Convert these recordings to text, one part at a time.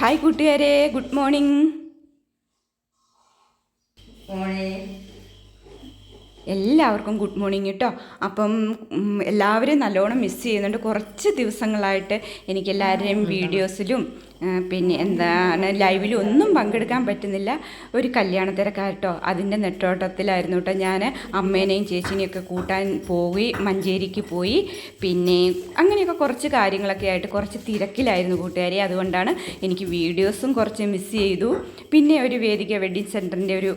Hi കൂട്ടുകാരെ. Good morning എല്ലാവർക്കും good morning കേട്ടോ അപ്പം എല്ലാവരെയും എല്ലാവരും നല്ലോണം മിസ് ചെയ്യുന്നുണ്ട്. കുറച്ച് ദിവസങ്ങളായിട്ട് എനിക്ക് എല്ലാവരുടെയും വീഡിയോസിലും പിന്നെ എന്താണ് ലൈവിൽ ഒന്നും പങ്കെടുക്കാൻ പറ്റുന്നില്ല. ഒരു കല്യാണ തിരക്കായിട്ടോ അതിന്റെ നെട്ടോട്ടത്തിലായിരുന്നു കേട്ടോ ഞാൻ അമ്മേനെയും ചേച്ചിനെയൊക്കെ കൂട്ടാൻ പോയി മഞ്ചേരിക്ക് പോയി. പിന്നെ അങ്ങനെയൊക്കെ കുറച്ച് കാര്യങ്ങളൊക്കെ ആയിട്ട് കുറച്ച് തിരക്കിലായിരുന്നു കൂട്ടുകാരെ. അതുകൊണ്ടാണ് എനിക്ക് വീഡിയോസും കുറച്ച് മിസ് ചെയ്തു. പിന്നെ ഒരു വേദിക വെഡ്ഡിങ് സെന്ററിന്റെ ഒരു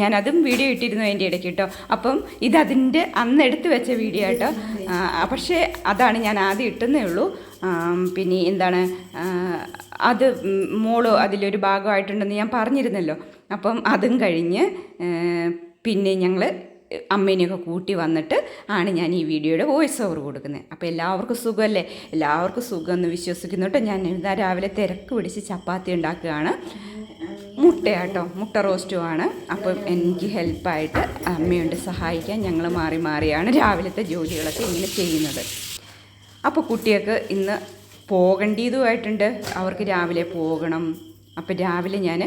ഞാനതും വീഡിയോ ഇട്ടിരുന്നു അതിന്റെ ഇടയ്ക്ക് കേട്ടോ. അപ്പം ഇതതിന്റെ അന്ന് എടുത്തു വെച്ച വീഡിയോ കേട്ടോ പക്ഷേ അതാണ് ഞാൻ ആദ്യം ഇട്ടുന്നേ ഉള്ളൂ. പിന്നെ എന്താണ് അത് മോൾ അതിലൊരു ഭാഗമായിട്ടുണ്ടെന്ന് ഞാൻ പറഞ്ഞിരുന്നല്ലോ. അപ്പം അതും കഴിഞ്ഞ് പിന്നെ ഞങ്ങൾ അമ്മേനെയൊക്കെ കൂട്ടി വന്നിട്ട് ആണ് ഞാൻ ഈ വീഡിയോയുടെ വോയിസ് ഓവർ കൊടുക്കുന്നത്. അപ്പോൾ എല്ലാവർക്കും സുഖമല്ലേ? എല്ലാവർക്കും സുഖമെന്ന് വിശ്വസിക്കുന്നു കേട്ടോ. ഞാൻ ഇതാ രാവിലെ തിരക്ക് പിടിച്ച് ചപ്പാത്തി ഉണ്ടാക്കുകയാണ്. മുട്ടയാട്ടോ മുട്ട റോസ്റ്റുമാണ് അപ്പം എനിക്ക് ഹെൽപ്പായിട്ട് അമ്മയുണ്ട് സഹായിക്കാൻ ഞങ്ങൾ മാറി മാറിയാണ് രാവിലത്തെ ജോലികളൊക്കെ ഇങ്ങനെ ചെയ്യുന്നത്. അപ്പോൾ കുട്ടികൾക്ക് ഇന്ന് പോകേണ്ടതുമായിട്ടുണ്ട്. അവർക്ക് രാവിലെ പോകണം. അപ്പോൾ രാവിലെ ഞാൻ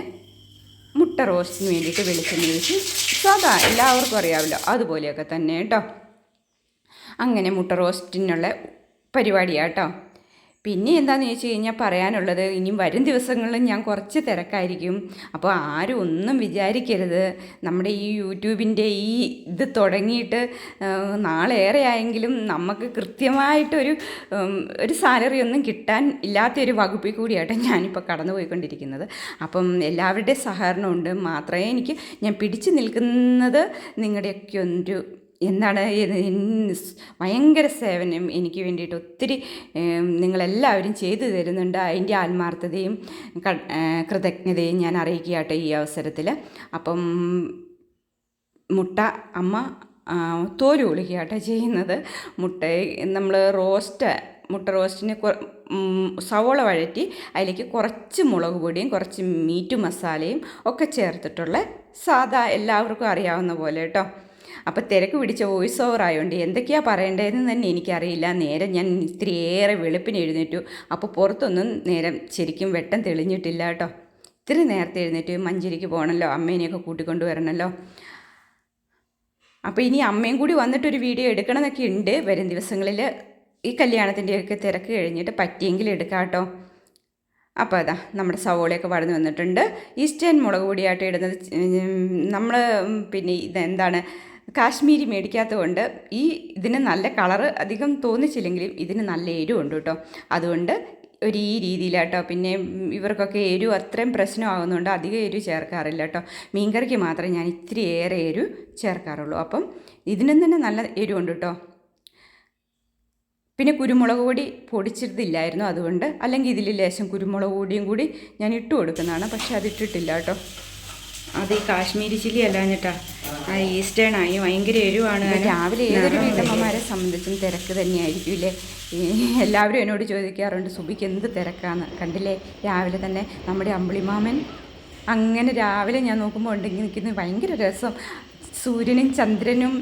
മുട്ട റോസ്റ്റിന് വേണ്ടിയിട്ട് വെളിച്ചെണ്ണ ഒഴിച്ച് സാധാ എല്ലാവർക്കും അറിയാമല്ലോ. അതുപോലെയൊക്കെ തന്നെ കേട്ടോ. അങ്ങനെ മുട്ട റോസ്റ്റിനുള്ള പരിപാടിയാട്ടോ. പിന്നെ എന്താണെന്ന് ചോദിച്ചു കഴിഞ്ഞാൽ പറയാനുള്ളത് ഇനിയും വരും ദിവസങ്ങളിൽ ഞാൻ കുറച്ച് തിരക്കായിരിക്കും. അപ്പോൾ ആരും ഒന്നും വിചാരിക്കരുത്. നമ്മുടെ ഈ യൂട്യൂബിന്റെ ഈ ഇത് തുടങ്ങിയിട്ട് നാളേറെ ആയെങ്കിലും നമുക്ക് കൃത്യമായിട്ടൊരു ഒരു സാലറി ഒന്നും കിട്ടാൻ ഇല്ലാത്തൊരു വകുപ്പിൽ കൂടിയായിട്ട് ഞാനിപ്പോൾ കടന്നു പോയിക്കൊണ്ടിരിക്കുന്നത് അപ്പം എല്ലാവരുടെയും സഹകരണമുണ്ട്. മാത്രമേ എനിക്ക് ഞാൻ പിടിച്ചു നിൽക്കുന്നത് നിങ്ങളുടെയൊക്കെ ഒരു എന്താണ് ഭയങ്കര സേവനം എനിക്ക് വേണ്ടിയിട്ട് ഒത്തിരി നിങ്ങളെല്ലാവരും ചെയ്തു തരുന്നുണ്ട്. അതിന്റെ ആത്മാർത്ഥതയും കൃതജ്ഞതയും ഞാൻ അറിയിക്കുകട്ടെ ഈ അവസരത്തിൽ. അപ്പം മുട്ട അമ്മ ആ, തോൽ പൊളിക്കുകയാട്ടോ ചെയ്യുന്നത്. മുട്ട നമ്മൾ റോസ്റ്റ് മുട്ട റോസ്റ്റിന് സവോള വഴറ്റി അതിലേക്ക് കുറച്ച് മുളക് പൊടിയും കുറച്ച് മീറ്റ് മസാലയും ഒക്കെ ചേർത്തിട്ടുള്ള സാധാ എല്ലാവർക്കും അറിയാവുന്ന പോലെ കേട്ടോ. അപ്പോൾ തിരക്ക് പിടിച്ച വോയിസ് ഓവർ ആയതുകൊണ്ട് എന്തൊക്കെയാണ് പറയേണ്ടതെന്ന് തന്നെ എനിക്കറിയില്ല. നേരം ഞാൻ ഇത്തിരിയേറെ വെളുപ്പിന് എഴുന്നേറ്റു. അപ്പോൾ പുറത്തൊന്നും നേരം ശരിക്കും വെട്ടം തെളിഞ്ഞിട്ടില്ല കേട്ടോ. ഇത്തിരി നേരത്തെ എഴുന്നേറ്റ് മഞ്ചേരിക്ക് പോകണമല്ലോ അമ്മേനെയൊക്കെ കൂട്ടിക്കൊണ്ട് വരണമല്ലോ അപ്പോൾ ഇനി അമ്മയും കൂടി വന്നിട്ടൊരു വീഡിയോ എടുക്കണമെന്നൊക്കെ ഉണ്ട് വരും ദിവസങ്ങളിൽ ഈ കല്യാണത്തിന്റെയൊക്കെ തിരക്ക് കഴിഞ്ഞിട്ട് പറ്റിയെങ്കിൽ എടുക്കാം കേട്ടോ. അപ്പോൾ അതാ നമ്മുടെ സവോളയൊക്കെ വളർന്നു വന്നിട്ടുണ്ട്. ഈസ്റ്റേൺ മുളക് പൊടിയായിട്ട് ഇടുന്നത് നമ്മൾ പിന്നെ ഇത് എന്താണ് കാശ്മീരി മേടിക്കാത്തത് കൊണ്ട് ഈ ഇതിന് നല്ല കളറ് അധികം തോന്നിച്ചില്ലെങ്കിലും ഇതിന് നല്ല എരിവുണ്ട് കേട്ടോ. അതുകൊണ്ട് ഒരു ഈ രീതിയിലാട്ടോ. പിന്നെ ഇവർക്കൊക്കെ എരിവ് അത്രയും പ്രശ്നമാകുന്നുണ്ട് അധികം എരിവ് ചേർക്കാറില്ല കേട്ടോ. മീൻകറിക്ക് മാത്രമേ ഞാൻ ഇത്തിരി ഏറെ എരിവ് ചേർക്കാറുള്ളൂ. അപ്പം ഇതിനും തന്നെ നല്ല എരിവുണ്ട് കേട്ടോ. പിന്നെ കുരുമുളക് പൊടി പൊടിച്ചിട്ടില്ലായിരുന്നു അതുകൊണ്ട്. അല്ലെങ്കിൽ ഇതിൽ ലേശം കുരുമുളക് പൊടിയും കൂടി ഞാൻ ഇട്ട് കൊടുക്കുന്നതാണ്. പക്ഷേ അത് ഇട്ടിട്ടില്ല കേട്ടോ. അത് ഈ കാശ്മീരി ചില്ലി അല്ലാഞ്ഞിട്ടാ. ആ ഈസ്റ്റേൺ ആയി ഭയങ്കര എരിവാണ് രാവിലെ ഏതൊരു വീട്ടമ്മമാരെ സംബന്ധിച്ചും തിരക്ക് തന്നെയായിരിക്കും ഇല്ലേ? എല്ലാവരും എന്നോട് ചോദിക്കാറുണ്ട് സുബിക്ക് എന്ത് തിരക്കാന്ന്? കണ്ടില്ലേ? രാവിലെ തന്നെ നമ്മുടെ അമ്പിളിമാമൻ അങ്ങനെ രാവിലെ ഞാൻ നോക്കുമ്പോൾ ഉണ്ടെങ്കിൽ നിൽക്കുന്നത് ഭയങ്കര രസം. സൂര്യനും ചന്ദ്രനും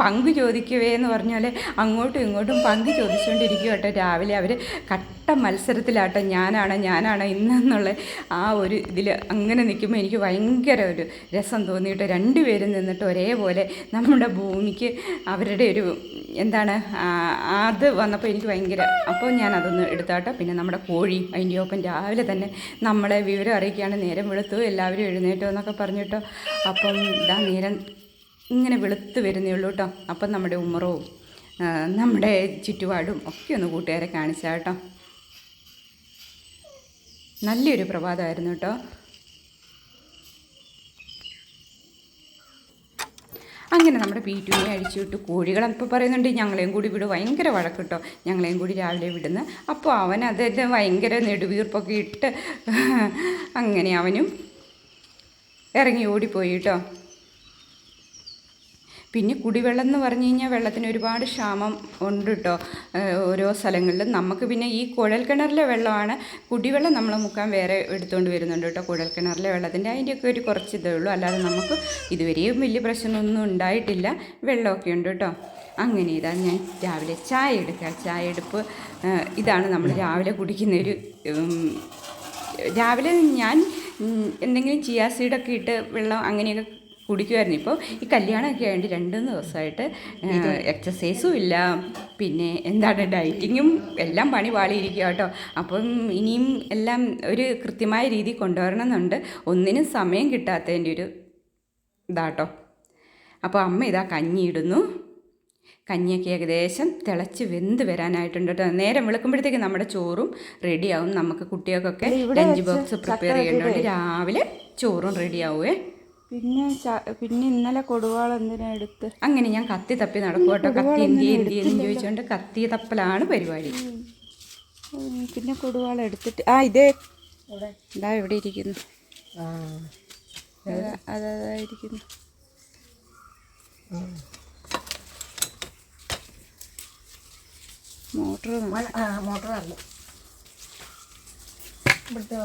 പങ്ക് ചോദിക്കുവേ എന്ന് പറഞ്ഞാൽ അങ്ങോട്ടും ഇങ്ങോട്ടും പങ്ക് ചോദിച്ചുകൊണ്ടിരിക്കും കേട്ടോ രാവിലെ അവർ കട്ട മത്സരത്തിലാട്ടോ. ഞാനാണ് ഞാനാണ് ഇന്നെന്നുള്ള ആ ഒരു ഇതിൽ അങ്ങനെ നിൽക്കുമ്പോൾ എനിക്ക് ഭയങ്കര ഒരു രസം തോന്നിയിട്ട് രണ്ടുപേരും നിന്നിട്ട് ഒരേപോലെ നമ്മുടെ ഭൂമിക്ക് അവരുടെ ഒരു എന്താണ് അത് വന്നപ്പോൾ എനിക്ക് ഭയങ്കര അപ്പോൾ ഞാൻ അതൊന്ന് എടുത്താട്ടോ. പിന്നെ നമ്മുടെ കോഴി അതിന്റെ ഒപ്പം രാവിലെ തന്നെ നമ്മളെ വിവരം അറിയിക്കുകയാണ് നേരം വെളുത്തു എല്ലാവരും എഴുന്നേറ്റോ എന്നൊക്കെ പറഞ്ഞിട്ടോ. അപ്പം ഇതാ നേരം ഇങ്ങനെ വെളുത്ത് വരുന്നേ ഉള്ളൂ കേട്ടോ അപ്പം നമ്മുടെ ഉമ്മറവും നമ്മുടെ ചുറ്റുപാടും ഒക്കെ ഒന്ന് കൂട്ടുകാരെ കാണിച്ചാൽ കേട്ടോ നല്ലൊരു പ്രഭാതമായിരുന്നു കേട്ടോ അങ്ങനെ നമ്മുടെ പി ടുവിനെ അഴിച്ചു വിട്ടു. കോഴികൾ അപ്പോൾ പറയുന്നുണ്ട് ഞങ്ങളെയും കൂടി വിടും. ഭയങ്കര വഴക്കിട്ടോ ഞങ്ങളെയും കൂടി രാവിലെ വിടുന്നു. അപ്പോൾ അവൻ അതിന്റെ ഭയങ്കര നെടുവീർപ്പൊക്കെ ഇട്ട് അങ്ങനെ അവനും ഇറങ്ങി ഓടിപ്പോയി കേട്ടോ പിന്നെ കുടിവെള്ളം എന്ന് പറഞ്ഞു കഴിഞ്ഞാൽ വെള്ളത്തിന് ഒരുപാട് ക്ഷാമം ഉണ്ട് കേട്ടോ ഓരോ സ്ഥലങ്ങളിലും. നമുക്ക് പിന്നെ ഈ കുഴൽ കിണറിലെ വെള്ളമാണ് കുടിവെള്ളം നമ്മൾ മുക്കാൻ വേറെ എടുത്തുകൊണ്ട് വരുന്നുണ്ട് കേട്ടോ കുഴൽ കിണറിലെ വെള്ളത്തിന്റെ അതിന്റെയൊക്കെ ഒരു കുറച്ച് ഇതേ ഉള്ളൂ. അല്ലാതെ നമുക്ക് ഇതുവരെയും വലിയ പ്രശ്നമൊന്നും ഉണ്ടായിട്ടില്ല. വെള്ളമൊക്കെ ഉണ്ട് കേട്ടോ അങ്ങനെ ഇതാ ഞാൻ രാവിലെ ചായ എടുക്കുക ചായ എടുപ്പ് ഇതാണ് നമ്മൾ രാവിലെ കുടിക്കുന്ന ഒരു രാവിലെ ഞാൻ എന്തെങ്കിലും ചിയാസീഡൊക്കെ ഇട്ട് വെള്ളം അങ്ങനെയൊക്കെ കുടിക്കുമായിരുന്നു ഇപ്പോൾ ഈ കല്യാണമൊക്കെ ആയതുകൊണ്ട് രണ്ട് മൂന്ന് ദിവസമായിട്ട് എക്സസൈസും ഇല്ല. പിന്നെ എന്താണ് ഡയറ്റിങ്ങും എല്ലാം പണി പാളിയിരിക്കുക കേട്ടോ. അപ്പം ഇനിയും എല്ലാം ഒരു കൃത്യമായ രീതി കൊണ്ടുവരണം എന്നുണ്ട് ഒന്നിനും സമയം കിട്ടാത്തതിന്റെ ഒരു ഇതാട്ടോ അപ്പോൾ അമ്മ ഇതാ കഞ്ഞി ഇടുന്നു. കഞ്ഞിയൊക്കെ ഏകദേശം തിളച്ച് വെന്ത് വരാനായിട്ടുണ്ട് കേട്ടോ. നേരം വെളുക്കുമ്പോഴത്തേക്ക് നമ്മുടെ ചോറും റെഡിയാവും നമുക്ക് കുട്ടികൾക്കൊക്കെ ലഞ്ച് ബോക്സ് പ്രിപ്പയർ ചെയ്യേണ്ടതുകൊണ്ട് രാവിലെ ചോറും റെഡിയാവുമേ പിന്നെ പിന്നെ ഇന്നലെ കൊടുവാൾ എന്തിനാ എടുത്ത്? അങ്ങനെ ഞാൻ കത്തി തപ്പി നടക്കും കേട്ടോ. കത്തി എന്തി എന്തി എന്ന് ചോദിച്ചുകൊണ്ട് കത്തി തപ്പലാണ് പരിപാടി. പിന്നെ കൊടുവാൾ എടുത്തിട്ട് ആ ഇതേ. ഇതാ എവിടെ ഇരിക്കുന്നു. അതായിരിക്കുന്നു മോട്ടർ മോട്ടർ ഇവിടുത്തെ.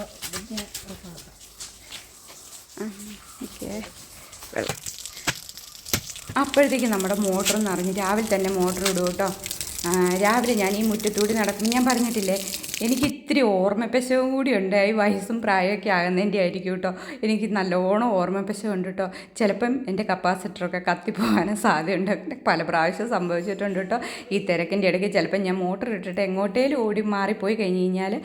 വെള്ളം അപ്പോഴത്തേക്ക് നമ്മുടെ മോട്ടർ നിറഞ്ഞ് രാവിലെ തന്നെ മോട്ടർ ഇടും കേട്ടോ. രാവിലെ ഞാൻ ഈ മുറ്റത്തൂടി നടക്കും ഞാൻ പറഞ്ഞിട്ടില്ലേ എനിക്ക് ഇത്തിരി ഓർമ്മപ്പശവും കൂടി ഉണ്ട് ഈ വയസ്സും പ്രായമൊക്കെ ആകുന്നതിന്റെ ആയിരിക്കും കേട്ടോ എനിക്ക് നല്ലോണം ഓർമ്മപ്പശവും ഉണ്ട് കേട്ടോ ചിലപ്പം എന്റെ കപ്പാസിറ്ററൊക്കെ കത്തിപ്പോകാനും സാധ്യതയുണ്ട്. പല പ്രാവശ്യം സംഭവിച്ചിട്ടുണ്ട് കേട്ടോ ഈ തിരക്കിന്റെ ഇടയ്ക്ക് ചിലപ്പം ഞാൻ മോട്ടർ ഇട്ടിട്ട് എങ്ങോട്ടേലും ഓടി മാറിപ്പോയി കഴിഞ്ഞ് കഴിഞ്ഞാൽ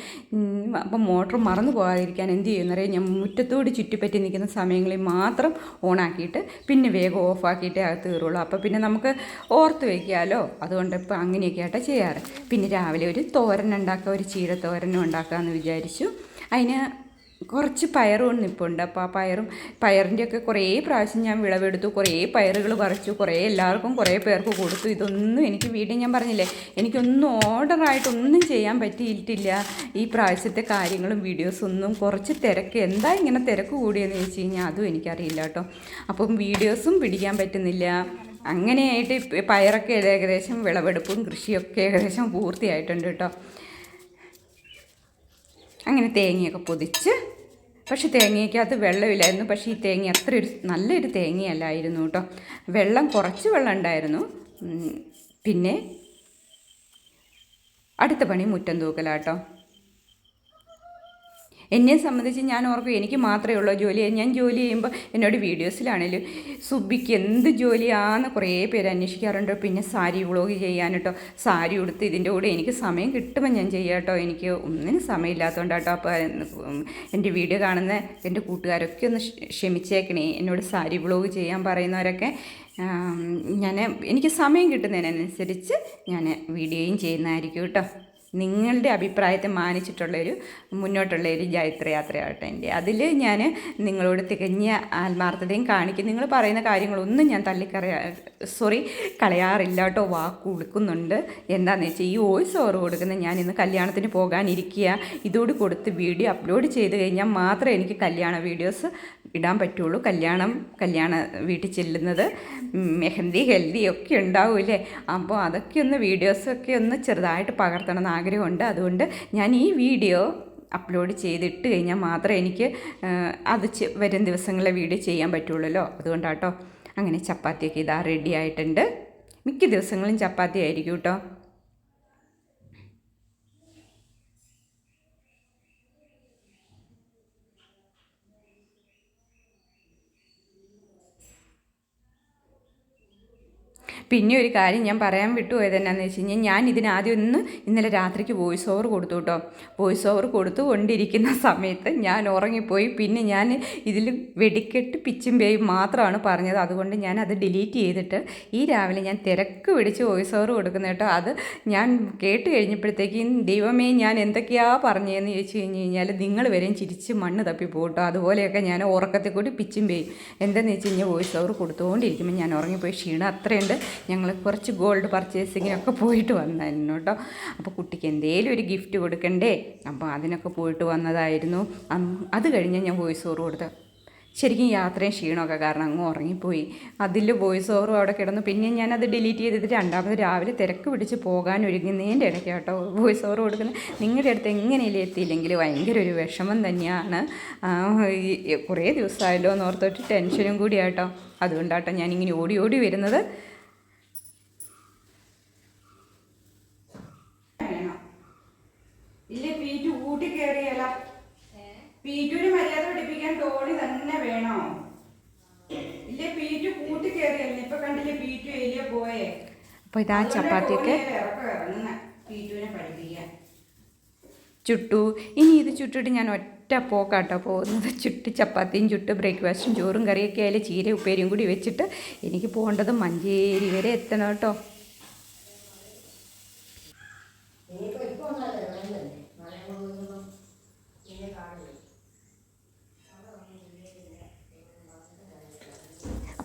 അപ്പം മോട്ടർ മറന്നു പോകാതിരിക്കാൻ എന്ത് ചെയ്യുന്നറിയാം ഞാൻ മുറ്റത്തോട് ചുറ്റിപ്പറ്റി നിൽക്കുന്ന സമയങ്ങളിൽ മാത്രം ഓണാക്കിയിട്ട് പിന്നെ വേഗം ഓഫാക്കിയിട്ടേ അകത്ത് കയറുള്ളൂ അപ്പോൾ പിന്നെ നമുക്ക് ഓർത്ത് വയ്ക്കാമല്ലോ അതുകൊണ്ട് ഇപ്പോൾ അങ്ങനെയൊക്കെ ചെയ്യാറ്. പിന്നെ രാവിലെ ഒരു തോരൻ ഉണ്ടാക്കുക ഒരു തോരനും ഉണ്ടാക്കാമെന്ന് വിചാരിച്ചു. അതിന് കുറച്ച് പയറും നിൽപ്പുണ്ട് അപ്പോൾ ആ പയറും പയറിന്റെയൊക്കെ കുറേ പ്രാവശ്യം ഞാൻ വിളവെടുത്തു. കുറേ പയറുകൾ പറിച്ചു. കുറേ എല്ലാവർക്കും കുറേ പേർക്ക് കൊടുത്തു. ഇതൊന്നും എനിക്ക് വീട്ടിൽ ഞാൻ പറഞ്ഞില്ലേ എനിക്കൊന്നും ഓർഡറായിട്ടൊന്നും ചെയ്യാൻ പറ്റിയിട്ടില്ല. ഈ പ്രാവശ്യത്തെ കാര്യങ്ങളും വീഡിയോസും ഒന്നും കുറച്ച് തിരക്ക്. എന്താ ഇങ്ങനെ തിരക്ക് കൂടിയെന്ന് ചോദിച്ചു കഴിഞ്ഞാൽ അതും എനിക്കറിയില്ല കേട്ടോ. അപ്പം വീഡിയോസും പിടിക്കാൻ പറ്റുന്നില്ല. അങ്ങനെയായിട്ട് പയറൊക്കെ ഏകദേശം വിളവെടുപ്പും കൃഷിയൊക്കെ ഏകദേശം പൂർത്തിയായിട്ടുണ്ട് കേട്ടോ. അങ്ങനെ തേങ്ങയൊക്കെ പൊതിച്ച് പക്ഷെ തേങ്ങയ്ക്കകത്ത് വെള്ളമില്ലായിരുന്നു. പക്ഷേ ഈ തേങ്ങ അത്ര ഒരു നല്ലൊരു തേങ്ങയല്ലായിരുന്നു കേട്ടോ. വെള്ളം കുറച്ച് വെള്ളം ഉണ്ടായിരുന്നു. പിന്നെ അടുത്ത പണി മുറ്റം തൂക്കലാട്ടോ. എന്നെ സംബന്ധിച്ച് ഞാൻ ഓർക്കും എനിക്ക് മാത്രമേ ഉള്ളൂ ജോലി. ഞാൻ ജോലി ചെയ്യുമ്പോൾ എന്നോട് വീഡിയോസിലാണേലും സുബിക്ക് എന്ത് ജോലിയാന്ന് കുറേ പേര് അന്വേഷിക്കാറുണ്ട്. പിന്നെ സാരി വ്ളോഗ് ചെയ്യാൻ കേട്ടോ സാരി ഉടുത്ത് ഇതിന്റെ കൂടെ എനിക്ക് സമയം കിട്ടുമ്പോൾ ഞാൻ ചെയ്യാം കേട്ടോ എനിക്ക് ഒന്നിനും സമയമില്ലാത്തതുകൊണ്ട് കേട്ടോ അപ്പോൾ എന്റെ വീഡിയോ കാണുന്ന എന്റെ കൂട്ടുകാരൊക്കെ ഒന്ന് ക്ഷമിച്ചേക്കണേ. എന്നോട് സാരി വ്ളോഗ് ചെയ്യാൻ പറയുന്നവരൊക്കെ ഞാൻ എനിക്ക് സമയം കിട്ടുന്നതിനനുസരിച്ച് ഞാൻ വീഡിയോയും ചെയ്യുന്നതായിരിക്കും കേട്ടോ നിങ്ങളുടെ അഭിപ്രായത്തെ മാനിച്ചിട്ടുള്ള മാനിച്ചിട്ടുള്ളൊരു മുന്നോട്ടുള്ളൊരു ജൈത്രയാത്രയാകട്ടെ എന്റെ. അതിൽ ഞാൻ നിങ്ങളോട് തികഞ്ഞ ആത്മാർത്ഥതയും കാണിക്കും. നിങ്ങൾ പറയുന്ന കാര്യങ്ങളൊന്നും ഞാൻ തള്ളിക്കറിയാ സോറി കളയാറില്ല കേട്ടോ വാക്ക് കൊടുക്കുന്നുണ്ട് എന്താണെന്ന് വെച്ചാൽ ഈ വോയിസ് ഓവർ കൊടുക്കുന്ന ഞാൻ ഇന്ന് കല്യാണത്തിന് പോകാനിരിക്കുക ഇതോട് കൊടുത്ത് വീഡിയോ അപ്ലോഡ് ചെയ്ത് കഴിഞ്ഞാൽ മാത്രമേ എനിക്ക് കല്യാണ വീഡിയോസ് ഇടാൻ പറ്റുള്ളൂ. കല്യാണം കല്യാണ വീട്ടിൽ ചെല്ലുന്നത് മെഹന്തി ഹെൽദി ഒക്കെ ഉണ്ടാവില്ലേ? അപ്പോൾ അതൊക്കെ ഒന്ന് വീഡിയോസൊക്കെ ഒന്ന് ചെറുതായിട്ട് പകർത്തണം ആഗ്രഹമുണ്ട്. അതുകൊണ്ട് ഞാൻ ഈ വീഡിയോ അപ്ലോഡ് ചെയ്തിട്ട് കഴിഞ്ഞാൽ മാത്രമേ എനിക്ക് അത് വരും ദിവസങ്ങളിലെ വീഡിയോ ചെയ്യാൻ പറ്റുള്ളൂല്ലോ. അതുകൊണ്ടാട്ടോ. അങ്ങനെ ചപ്പാത്തിയൊക്കെ ഇതാ റെഡി ആയിട്ടുണ്ട്. മിക്ക ദിവസങ്ങളും ചപ്പാത്തി ആയിരിക്കും കേട്ടോ. പിന്നെ ഒരു കാര്യം ഞാൻ പറയാൻ വിട്ടുപോയത് എന്നാന്ന് വെച്ച് കഴിഞ്ഞാൽ ഞാൻ ഇതിനാദ്യം ഒന്ന് ഇന്നലെ രാത്രിക്ക് വോയിസ് ഓവർ കൊടുത്തു കേട്ടോ വോയിസ് ഓവർ കൊടുത്തു കൊണ്ടിരിക്കുന്ന സമയത്ത് ഞാൻ ഉറങ്ങിപ്പോയി. പിന്നെ ഞാൻ ഇതിൽ വെടിക്കെട്ട് പിച്ചും പേയും മാത്രമാണ് പറഞ്ഞത്. അതുകൊണ്ട് ഞാൻ അത് ഡിലീറ്റ് ചെയ്തിട്ട് ഈ രാവിലെ ഞാൻ തിരക്ക് പിടിച്ച് വോയിസ് ഓവർ കൊടുക്കുന്ന കേട്ടോ. അത് ഞാൻ കേട്ട് കഴിഞ്ഞപ്പോഴത്തേക്കും ദൈവമേ ഞാൻ എന്തൊക്കെയാ പറഞ്ഞതെന്ന് ചോദിച്ചു കഴിഞ്ഞ് കഴിഞ്ഞാൽ നിങ്ങൾ വരെയും ചിരിച്ച് മണ്ണ് തപ്പി പോട്ടോ അതുപോലെയൊക്കെ ഞാൻ ഉറക്കത്തിൽ കൂടി പിച്ചും പേയും. എന്താണെന്ന് വെച്ച് കഴിഞ്ഞാൽ വോയിസ് ഓവർ കൊടുത്തുകൊണ്ടിരിക്കുമ്പോൾ ഞാൻ ഉറങ്ങിപ്പോയി. ക്ഷീണം അത്രയുണ്ട്. ഞങ്ങൾ കുറച്ച് ഗോൾഡ് പർച്ചേസിങ്ങിനൊക്കെ പോയിട്ട് വന്നായിരുന്നു കേട്ടോ. അപ്പോൾ കുട്ടിക്ക് എന്തേലും ഒരു ഗിഫ്റ്റ് കൊടുക്കണ്ടേ? അപ്പോൾ അതിനൊക്കെ പോയിട്ട് വന്നതായിരുന്നു. അത് കഴിഞ്ഞ് ഞാൻ വോയിസ് ഓവർ കൊടുത്തു. ശരിക്കും യാത്രയും ക്ഷീണമൊക്കെ കാരണം അങ്ങ് ഉറങ്ങിപ്പോയി. അതിൽ വോയിസ് ഓവറും അവിടെ കിടന്നു. പിന്നെ ഞാനത് ഡിലീറ്റ് ചെയ്തിട്ട് രണ്ടാമത് രാവിലെ തിരക്ക് പിടിച്ച് പോകാൻ ഒരുങ്ങുന്നതിന്റെ ഇടയ്ക്ക് കേട്ടോ വോയിസ് ഓവർ കൊടുക്കുന്നത്. നിങ്ങളുടെ അടുത്ത് എങ്ങനെയല്ലേ എത്തിയില്ലെങ്കിൽ ഭയങ്കര ഒരു വിഷമം തന്നെയാണ്. കുറേ ദിവസമായല്ലോ എന്ന് ഓർത്തിട്ട് ടെൻഷനും കൂടിയാട്ടോ അതുകൊണ്ടാട്ടോ ഞാനിങ്ങനെ ഓടി ഓടി വരുന്നത് ഇല്ല പീറ്റു കൂട്ടി കയറിയല്ല പീറ്റുവിന് മര്യാദ പഠിപ്പിക്കാൻ ടോണി തന്നെ വേണോ? ഇല്ല പീറ്റു കൂട്ടി കയറിയല്ല ഇപ്പൊ കണ്ടില്ലേ പീറ്റു എലിയ പോയേ? അപ്പൊ ഇതാ ചപ്പാത്തിയൊക്കെ. പീറ്റുവിനെ പഠിപ്പിക്കാൻ. ചുട്ടു. ഇനി ഇത് ചുട്ടിട്ട് ഞാൻ ഒറ്റ പോക്കാട്ടോ പോകുന്നത്. ചുട്ട് ചപ്പാത്തിയും ചുട്ട് ബ്രേക്ക്ഫാസ്റ്റും ചോറും കറിയൊക്കെ ആയാലും ചീര ഉപ്പേരിയും കൂടി വെച്ചിട്ട് എനിക്ക് പോകേണ്ടത് മഞ്ചേരി വരെ എത്തണം കേട്ടോ.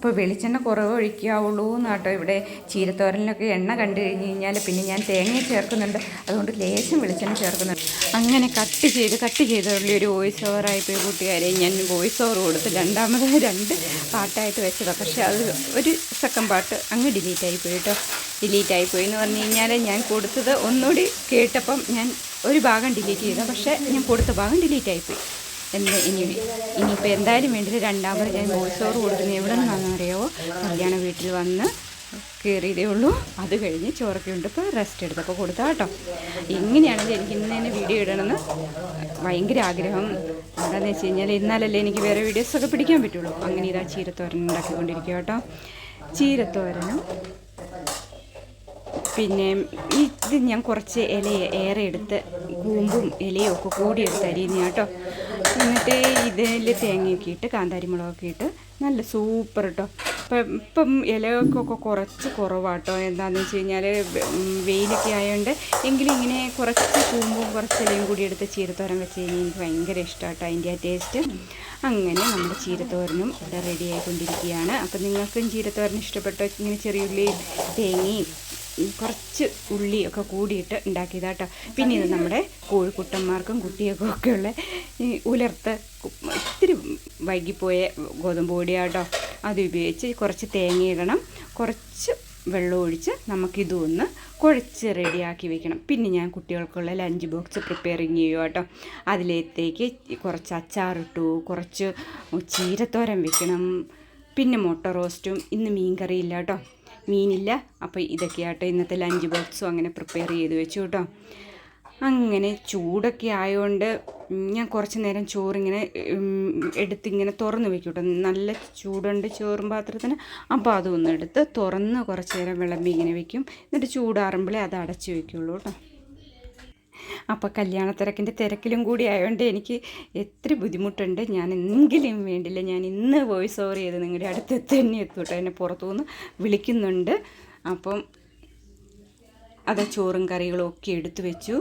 അപ്പോൾ വെളിച്ചെണ്ണ കുറവ് ഒഴിക്കാവുള്ളൂ എന്ന് കേട്ടോ ഇവിടെ ചീരത്തോരനിലൊക്കെ എണ്ണ കണ്ടു കഴിഞ്ഞ് കഴിഞ്ഞാൽ പിന്നെ ഞാൻ തേങ്ങ ചേർക്കുന്നുണ്ട്. അതുകൊണ്ട് ലേശം വെളിച്ചെണ്ണ ചേർക്കുന്നുണ്ട്. അങ്ങനെ കട്ട് ചെയ്ത് കട്ട് ചെയ്തുള്ള ഒരു വോയിസ് ഓവറായിപ്പോയി കൂട്ടുകാരെ. ഞാൻ വോയിസ് ഓവർ കൊടുത്ത് രണ്ടാമത് രണ്ട് പാട്ടായിട്ട് വെച്ചതാണ് പക്ഷേ അത് ഒരു സെക്കൻഡ് പാട്ട് അങ്ങ് ഡിലീറ്റ് ആയി പോയി കേട്ടോ. ഡിലീറ്റ് ആയി പോയി എന്ന് പറഞ്ഞു കഴിഞ്ഞാൽ ഞാൻ കൊടുത്തത് ഒന്നുകൂടി കേട്ടപ്പം ഞാൻ ഒരു ഭാഗം ഡിലീറ്റ് ചെയ്തു. പക്ഷേ ഞാൻ കൊടുത്ത ഭാഗം ഡിലീറ്റ് ആയിപ്പോയി എന്ത് ഇനി ഇനിയിപ്പോൾ എന്തായാലും വേണ്ടി രണ്ടാമത് ഞാൻ ഓവർ കൊടുക്കുന്നത് എവിടെ നിന്നാണെന്ന് അറിയാവോ കല്യാണ വീട്ടിൽ വന്ന് കയറിയതേ ഉള്ളൂ. അത് കഴിഞ്ഞ് ചോറൊക്കെ ഉണ്ട്. ഇപ്പോൾ റെസ്റ്റ് എടുത്തപ്പോൾ കൊടുത്താ കേട്ടോ. ഇങ്ങനെയാണെങ്കിൽ എനിക്ക് ഇന്ന് തന്നെ വീഡിയോ ഇടണമെന്ന് ഭയങ്കര ആഗ്രഹം. എന്താണെന്ന് വെച്ച് കഴിഞ്ഞാൽ ഇന്നാലല്ലേ എനിക്ക് വേറെ വീഡിയോസൊക്കെ പിടിക്കാൻ പറ്റുള്ളൂ. അങ്ങനെ ഇതാ ചീരത്തോരൻ ഉണ്ടാക്കിക്കൊണ്ടിരിക്കുക കേട്ടോ. ചീരത്തോരനും. പിന്നെ ഇത് ഞാൻ കുറച്ച് ഇല ഏറെ എടുത്ത് കൂമ്പും ഇലയും ഒക്കെ കൂടി എടുത്ത് അരിയുന്ന കേട്ടോ. എന്നിട്ട് ഇതിൽ തേങ്ങയൊക്കെ ഇട്ട് കാന്താരി മുളകൊക്കെ ഇട്ട് നല്ല സൂപ്പർ കേട്ടോ ഇപ്പം ഇപ്പം ഇലകൾക്കൊക്കെ കുറച്ച് കുറവാട്ടോ. എന്താണെന്ന് വെച്ച് കഴിഞ്ഞാൽ വെയിലൊക്കെ ആയതുകൊണ്ട് എങ്കിലും ഇങ്ങനെ കുറച്ച് കൂമ്പും കുറച്ച് ഇലയും കൂടി എടുത്ത് ചീരത്തോരൻ വെച്ച് കഴിഞ്ഞാൽ എനിക്ക് ഭയങ്കര ഇഷ്ടമാട്ടോ അതിന്റെ ആ ടേസ്റ്റ്. അങ്ങനെ നമ്മുടെ ചീരത്തോരനും ഇവിടെ റെഡി ആയിക്കൊണ്ടിരിക്കുകയാണ്. അപ്പം നിങ്ങൾക്കും ചീരത്തോരൻ ഇഷ്ടപ്പെട്ടോ? ഇങ്ങനെ ചെറിയ ഉള്ളിയും തേങ്ങയും കുറച്ച് ഉള്ളിയൊക്കെ കൂടിയിട്ട് ഉണ്ടാക്കിയതാട്ടോ പിന്നെ ഇത് നമ്മുടെ കോഴിക്കുട്ടന്മാർക്കും കുട്ടിയൊക്കെ ഒക്കെയുള്ള ഈ ഉലർത്ത് ഇത്തിരി വൈകിപ്പോയ ഗോതമ്പ് പൊടിയാട്ടോ അത് ഉപയോഗിച്ച് കുറച്ച് തേങ്ങ ഇടണം. കുറച്ച് വെള്ളം ഒഴിച്ച് നമുക്കിതും ഒന്ന് കുഴച്ച് റെഡിയാക്കി വെക്കണം. പിന്നെ ഞാൻ കുട്ടികൾക്കുള്ള ലഞ്ച് ബോക്സ് പ്രിപ്പയറിങ് ചെയ്യുക കേട്ടോ അതിലേത്തേക്ക് കുറച്ച് അച്ചാറിട്ടു കുറച്ച് ചീരത്തോരൻ വെക്കണം. പിന്നെ മുട്ട റോസ്റ്റും ഇന്ന് മീൻ കറിയില്ല കേട്ടോ മീനില്ല. അപ്പോൾ ഇതൊക്കെയാട്ടോ ഇന്നത്തെ ലഞ്ച് ബോക്സും അങ്ങനെ പ്രിപ്പയർ ചെയ്ത് വെച്ചു കേട്ടോ. അങ്ങനെ ചൂടൊക്കെ ആയതുകൊണ്ട് ഞാൻ കുറച്ച് നേരം ചോറിങ്ങനെ എടുത്തിങ്ങനെ തുറന്ന് വെക്കും കേട്ടോ. നല്ല ചൂടുണ്ട് ചോറും പാത്രത്തിന്. അപ്പോൾ അതൊന്നും എടുത്ത് തുറന്ന് കുറച്ച് നേരം വിളമ്പി ഇങ്ങനെ വെക്കും. എന്നിട്ട് ചൂടാറുമ്പോഴേ അത് അടച്ച് വെക്കുള്ളൂ കേട്ടോ. അപ്പോൾ കല്യാണ തിരക്കിന്റെ തിരക്കിലും കൂടി ആയതുകൊണ്ട് എനിക്ക് എത്ര ബുദ്ധിമുട്ടുണ്ട് ഞാൻ എന്തെങ്കിലും വേണ്ടില്ല. ഞാൻ ഇന്ന് വോയിസ് ഓവർ ചെയ്ത് നിങ്ങളുടെ അടുത്ത് തന്നെ എത്തൂട്ടോ. എന്നെ പുറത്തുനിന്ന് വിളിക്കുന്നുണ്ട്. അപ്പം അത് ചോറും കറികളും ഒക്കെ എടുത്തു വെച്ചു.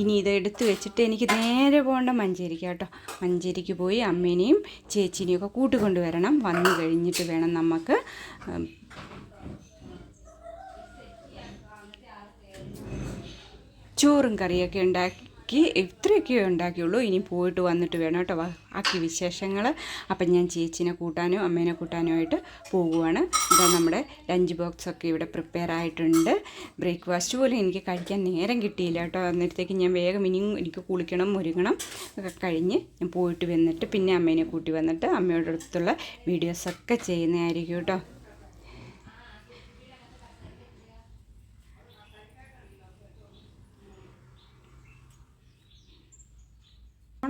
ഇനി ഇത് എടുത്തു വെച്ചിട്ട് എനിക്ക് നേരെ പോകേണ്ട മഞ്ചേരിക്ക് കേട്ടോ മഞ്ചേരിക്ക് പോയി അമ്മേനെയും ചേച്ചിനെയും ഒക്കെ കൂട്ടിക്കൊണ്ടുവരണം വന്നു കഴിഞ്ഞിട്ട് വേണം നമുക്ക് ചോറും കറിയൊക്കെ ഉണ്ടാക്കി ഇത്രയൊക്കെ ഉണ്ടാക്കിയുള്ളൂ. ഇനി പോയിട്ട് വന്നിട്ട് വേണം കേട്ടോ. ബാക്കി വിശേഷങ്ങൾ അപ്പം ഞാൻ ചേച്ചിനെ കൂട്ടാനും അമ്മേനെ കൂട്ടാനുമായിട്ട് പോവുകയാണ് ഇതാ നമ്മുടെ ലഞ്ച് ബോക്സൊക്കെ ഇവിടെ പ്രിപ്പയർ ആയിട്ടുണ്ട്. ബ്രേക്ക്ഫാസ്റ്റ് പോലും എനിക്ക് കഴിക്കാൻ നേരം കിട്ടിയില്ല കേട്ടോ. അന്നേരത്തേക്ക് ഞാൻ വേഗം ഇനിയും എനിക്ക് കുളിക്കണം ഒരുങ്ങണം ഒക്കെ കഴിഞ്ഞ് ഞാൻ പോയിട്ട് വന്നിട്ട് പിന്നെ അമ്മേനെ കൂട്ടി വന്നിട്ട് അമ്മയുടെ അടുത്തുള്ള വീഡിയോസൊക്കെ ചെയ്യുന്നതായിരിക്കും കേട്ടോ.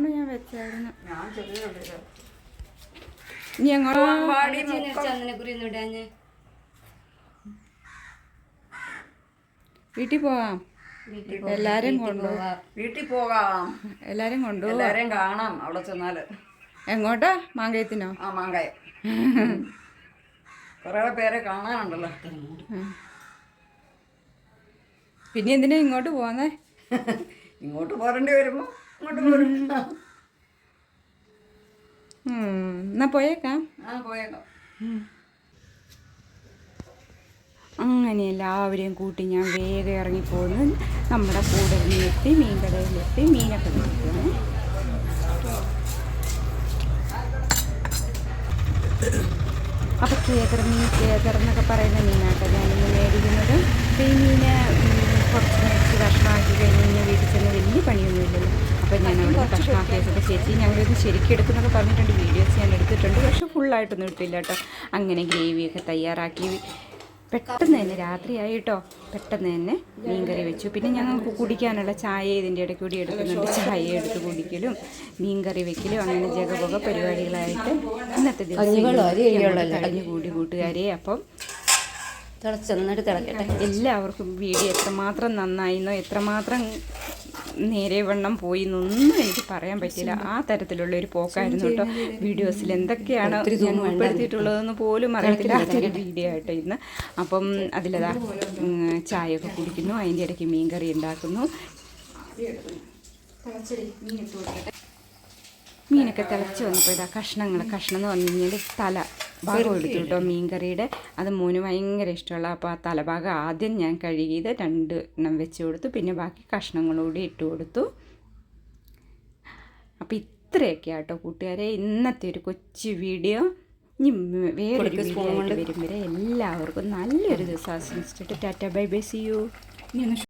കൊണ്ട് ഞാൻ വെച്ചായിരുന്നു ഇനി എങ്ങോട്ട് വീട്ടിൽ പോവാം. എല്ലാരും കൊണ്ടുപോവാം വീട്ടിൽ പോകാം. എല്ലാരും കൊണ്ടുപോവാം എല്ലാരെയും കാണാം അവിടെ ചെന്നാൽ. എങ്ങോട്ടാ? മാങ്കയത്തിനോ? ആ മാങ്കായം. കുറേ പേരെ കാണാനുണ്ടല്ലോ. പിന്നെ എന്തിനാ ഇങ്ങോട്ട് പോന്നേ ഇങ്ങോട്ട് പോരേണ്ടി വരുമ്പോ എന്നാ പോയേക്കാം. അങ്ങനെ എല്ലാവരെയും കൂട്ടി ഞാൻ വേഗം ഇറങ്ങിപ്പോന്ന് നമ്മുടെ കൂടെ എത്തി മീൻ കടയിലെത്തി മീനൊക്കെ അപ്പൊ കേതർ മീൻ കേതർ എന്നൊക്കെ പറയുന്ന മീനാട്ടോ ഞാനിന്ന് മേടിക്കുന്നത്. അപ്പോൾ ഈ മീന് കുറച്ച് മേടിച്ച് കഷ്ണമാക്കി കഴിഞ്ഞ് കഴിഞ്ഞാൽ വീട്ടിൽ ചെന്ന് വലിയ പണിയൊന്നുമില്ലല്ലോ. അപ്പോൾ ഞാൻ അവിടെ കഷ്ണമാക്കി. വെച്ചപ്പോൾ ചേച്ചി ഞങ്ങളിത് ശരിക്കും എടുക്കുന്നൊക്കെ പറഞ്ഞിട്ടുണ്ട്. വീഡിയോസ് ഞാൻ എടുത്തിട്ടുണ്ട്. പക്ഷെ ഫുള്ളായിട്ടൊന്നും ഇട്ടില്ല കേട്ടോ. അങ്ങനെ ഗ്രേവിയൊക്കെ തയ്യാറാക്കി. പെട്ടെന്ന് തന്നെ രാത്രിയായി കേട്ടോ പെട്ടെന്ന് തന്നെ മീൻകറി വെച്ചു. പിന്നെ ഞങ്ങൾക്ക് കുടിക്കാനുള്ള ചായ ഇതിന്റെ ഇടയ്ക്ക് കൂടി എടുക്കുന്നുണ്ട്. ചായ എടുത്ത് കുടിക്കലും മീൻകറി വെക്കലും അങ്ങനെ ജഗപുക പരിപാടികളായിട്ട് ഇന്നത്തെ ദിവസം കഴിഞ്ഞു കൂടി കൂട്ടുകാരെ. അപ്പം തിളച്ച് നന്നായിട്ട് തിളക്കട്ടെ. എല്ലാവർക്കും വീഡിയോ എത്രമാത്രം നന്നായിന്നോ എത്രമാത്രം നേരെ വണ്ണം പോയി എന്നൊന്നും എനിക്ക് പറയാൻ പറ്റില്ല ആ തരത്തിലുള്ള ഒരു പോക്കായിരുന്നു കേട്ടോ വീഡിയോസിൽ. എന്തൊക്കെയാണ് ഞാൻ ഉൾപ്പെടുത്തിയിട്ടുള്ളതെന്ന് പോലും അറിയത്തില്ല. വീഡിയോ ആയിട്ട് ഇന്ന്. അപ്പം അതിലതാ ചായയൊക്കെ കുടിക്കുന്നു. അതിന്റെ ഇടയ്ക്ക് മീൻകറി ഉണ്ടാക്കുന്നു. മീനൊക്കെ തിളച്ച് വന്നപ്പോൾ ഇതാ കഷ്ണങ്ങൾ കഷ്ണം എന്ന് പറഞ്ഞു കഴിഞ്ഞാൽ തല. ഭാഗം എടുത്തു കേട്ടോ മീൻകറിയുടെ. അത് മോന് ഭയങ്കര ഇഷ്ടമുള്ള അപ്പോൾ ആ തലഭാഗം ആദ്യം ഞാൻ കഴുകിയത് രണ്ട് എണ്ണം വെച്ച് കൊടുത്തു. പിന്നെ ബാക്കി കഷ്ണങ്ങളൂടി ഇട്ട് കൊടുത്തു. അപ്പോൾ ഇത്രയൊക്കെ ആട്ടോ കൂട്ടുകാരെ ഇന്നത്തെ ഒരു കൊച്ചു വീഡിയോ. ഇനി വേറൊരു വീഡിയോ ആയിട്ട് വരും വരെ. എല്ലാവർക്കും നല്ലൊരു ദിവസം ആശംസിച്ചിട്ട് tata bye bye see you.